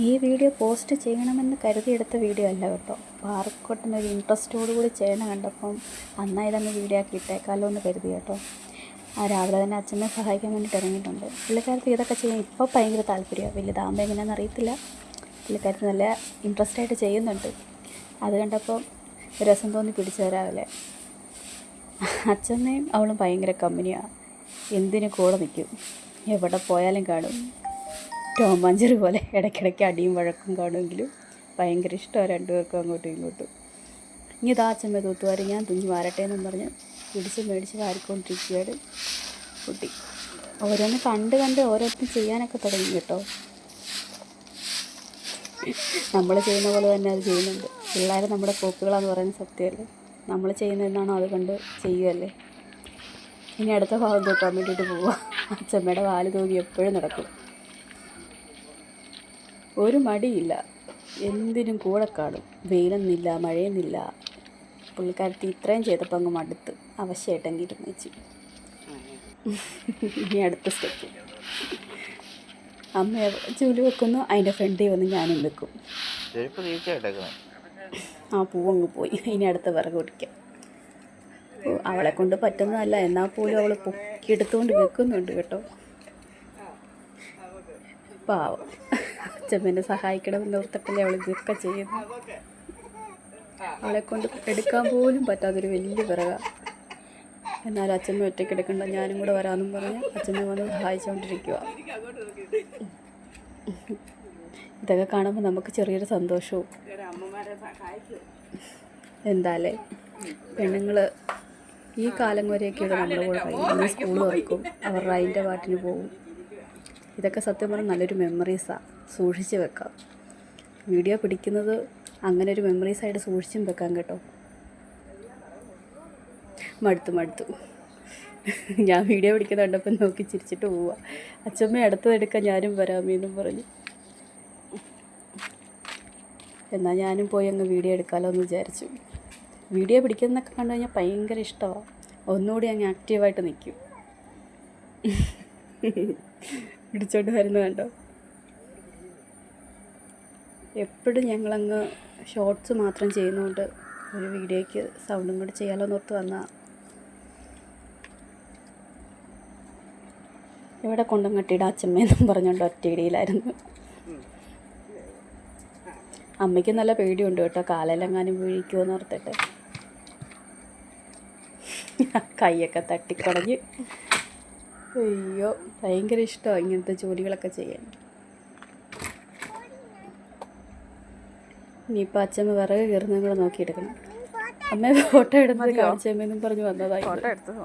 ഈ video post ചെയ്യണമെന്ന് കരുതിയെടുത്ത video അല്ല കേട്ടോ. പാറക്കോട്ടിനൊരു ഇൻട്രസ്റ്റോടു കൂടി ചെയ്യണം കണ്ടപ്പം അന്നായി തന്നെ വീഡിയോ ആക്കി ഇട്ടേക്കാലോ എന്ന് കരുതി കേട്ടോ. ആ രാവിലെ തന്നെ അച്ഛനെ സഹായിക്കാൻ വേണ്ടിയിട്ട് ഇറങ്ങിയിട്ടുണ്ട്. പുള്ളിക്കാരത്ത് ഇതൊക്കെ ചെയ്യാൻ ഇപ്പോൾ ഭയങ്കര താല്പര്യമാണ് വലുതാകുമ്പോൾ എങ്ങനെയാണെന്ന് അറിയത്തില്ല. പുള്ളിക്കാരത്ത് നല്ല ഇൻട്രസ്റ്റ് ആയിട്ട് ചെയ്യുന്നുണ്ട്. അത് കണ്ടപ്പോൾ രസം തോന്നി പിടിച്ച രാവിലെ. അച്ഛനെയും അവളും ഭയങ്കര കമ്പനിയാണ് എന്തിനു കൂടെ നിൽക്കും എവിടെ പോയാലും കാണും. ടോമാഞ്ചറി പോലെ ഇടയ്ക്കിടയ്ക്ക് അടിയും വഴക്കും കാണുമെങ്കിലും ഭയങ്കര ഇഷ്ടമാണ് രണ്ടുപേർക്കും അങ്ങോട്ടും ഇങ്ങോട്ടും. ഇനി ഇതാ അച്ഛമ്മ തൂത്തുവാരി ഞാൻ തുഞ്ഞി വാരട്ടെ എന്നും പറഞ്ഞ് പിടിച്ച് മേടിച്ച് വാരിക്കൊണ്ടിരിക്കുകയാണ് കുട്ടി. ഓരോന്ന് കണ്ട് കണ്ട് ഓരോരുത്തരും ചെയ്യാനൊക്കെ തുടങ്ങി കേട്ടോ. നമ്മൾ ചെയ്യുന്ന പോലെ തന്നെ അത് ചെയ്യുന്നുണ്ട്. പിള്ളേർ നമ്മുടെ കോപ്പികളാന്ന് പറയുന്നത് സത്യമല്ലേ? നമ്മൾ ചെയ്യുന്നതെന്നാണോ അത് കണ്ട് ചെയ്യുകയല്ലേ? ഇനി അടുത്ത ഭാഗം തൂക്കാൻ വേണ്ടിയിട്ട് പോവുക അച്ഛമ്മയുടെ വാൽ തൂങ്ങി എപ്പോഴും നടക്കും. ഒരു മടിയില്ല. എന്തിനും കൂടെ കാണും. വെയിലൊന്നുമില്ല മഴയൊന്നുമില്ല. പുള്ളിക്കാരത്തി ഇത്രയും ചെയ്തപ്പോൾ അങ്ങ് മടുത്ത്. അവശയായിട്ടെങ്കിൽ ഇരുന്ന് വെച്ച് ഇനി അടുത്ത സ്റ്റെപ്പ് അമ്മ ചൂൽ വെക്കുന്നു. അതിന്റെ ഫ്രണ്ടിൽ വന്ന് ഞാനും വെക്കും. ആ പൂ ആ പൂവങ്ങ് പോയി. ഇനി അടുത്ത വിറക് പിടിക്കാം അവളെ കൊണ്ട് പറ്റുന്നതല്ല. എന്നാൽ പോലും അവൾ പൊക്കിയെടുത്തുകൊണ്ട് വെക്കുന്നുണ്ട് കേട്ടോ. പാവം. അച്ഛമ്മേനെ സഹായിക്കണമെന്ന് ഓർത്തിട്ടല്ലേ അവൾ ഇതൊക്കെ ചെയ്യുന്നു അവളെ കൊണ്ട് എടുക്കാൻ പോലും പറ്റാത്തൊരു വലിയ വിറക എന്നാലും അച്ഛമ്മ ഒറ്റയ്ക്ക് എടുക്കണ്ട. ഞാനും കൂടെ വരാമെന്നും പറഞ്ഞ് അച്ഛമ്മ വന്ന് സഹായിച്ചുകൊണ്ടിരിക്കുക ഇതൊക്കെ കാണുമ്പോൾ നമുക്ക് ചെറിയൊരു സന്തോഷവും. എന്താല്ലേ പെണ്ണുങ്ങൾ ഈ കാലം വരെയൊക്കെയാണ് നമ്മുടെ കൂടെ സ്കൂൾ തുറക്കും അവരുടെ അതിന്റെ പാട്ടിന് പോകും. ഇതൊക്കെ സത്യം പറഞ്ഞാൽ നല്ലൊരു മെമ്മറീസാണ് സൂക്ഷിച്ച് വെക്കാം. വീഡിയോ പിടിക്കുന്നത് അങ്ങനെ ഒരു മെമ്മറീസായിട്ട് സൂക്ഷിച്ചും വെക്കാം കേട്ടോ. മടുത്തു മടുത്തു. ഞാൻ വീഡിയോ പിടിക്കുന്ന കണ്ടപ്പോൾ നോക്കി ചിരിച്ചിട്ട് പോവാ. അച്ഛമ്മ അടുത്തതെടുക്കാൻ ഞാനും വരാമെന്നും പറഞ്ഞു. എന്നാൽ ഞാനും പോയി അങ്ങ് വീഡിയോ എടുക്കാമല്ലോ എന്ന് വിചാരിച്ചു. വീഡിയോ പിടിക്കുന്നതൊക്കെ കണ്ടു കഴിഞ്ഞാൽ ഭയങ്കര ഇഷ്ടമാണ് ഒന്നുകൂടി അങ്ങ് ആക്റ്റീവായിട്ട് നിൽക്കും പിടിച്ചോണ്ട് വരുന്ന കണ്ടോ? എപ്പോഴും ഞങ്ങളങ്ങ് ഷോർട്സ് മാത്രം ചെയ്യുന്നതുകൊണ്ട് ഒരു വീഡിയോയ്ക്ക് സൗണ്ടും കൂടി ചെയ്യാലോ എന്നോർത്ത് വന്നാൽ ഇവിടെ കൊണ്ടങ്ങട്ടിട അച്ഛമ്മയെന്നും പറഞ്ഞുകൊണ്ട് ഒറ്റയിടിയിലായിരുന്നു അമ്മയ്ക്ക് നല്ല പേടിയുണ്ട് കേട്ടോ കാലെല്ലെങ്ങാനും വീഴിക്കുമോ എന്ന് ഓർത്തിട്ട്. കൈയൊക്കെ തട്ടിക്കുടഞ്ഞ് അയ്യോ ഭയങ്കര ഇഷ്ടമാണ് ഇങ്ങനത്തെ ജോലികളൊക്കെ ചെയ്യാൻ. ഇനിയിപ്പോൾ അച്ഛമ്മ വിറക് കയറുന്നതും കൂടെ നോക്കിയെടുക്കണം. അമ്മ ഫോട്ടോ എടുത്തത് കാണിച്ചമ്മയെന്നും പറഞ്ഞ് വന്നതായി ഫോട്ടോ എടുത്തത്